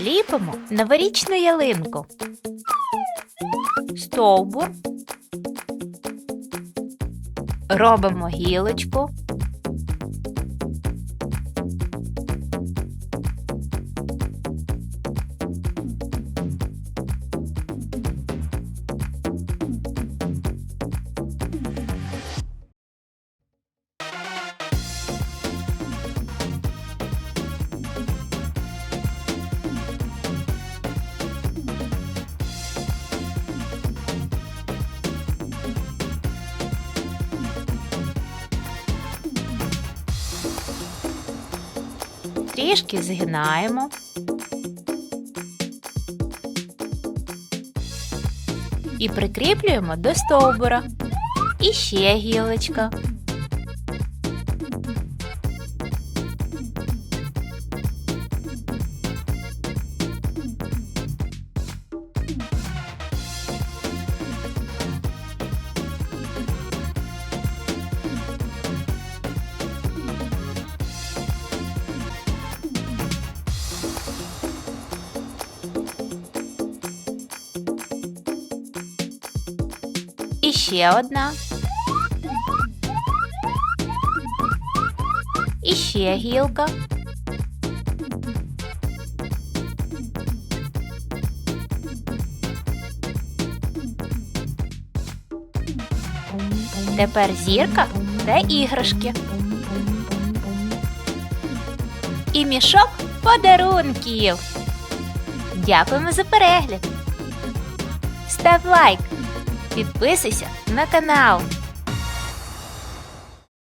Ліпимо новорічну ялинку. Стовбур. Робимо гілочку. Трішки згинаємо. І прикріплюємо до стовбура. І ще гілочка. І ще одна. І ще гілка. Тепер зірка та іграшки. І мішок подарунків. Дякуємо за перегляд. Став лайк. Підписуйся на канал.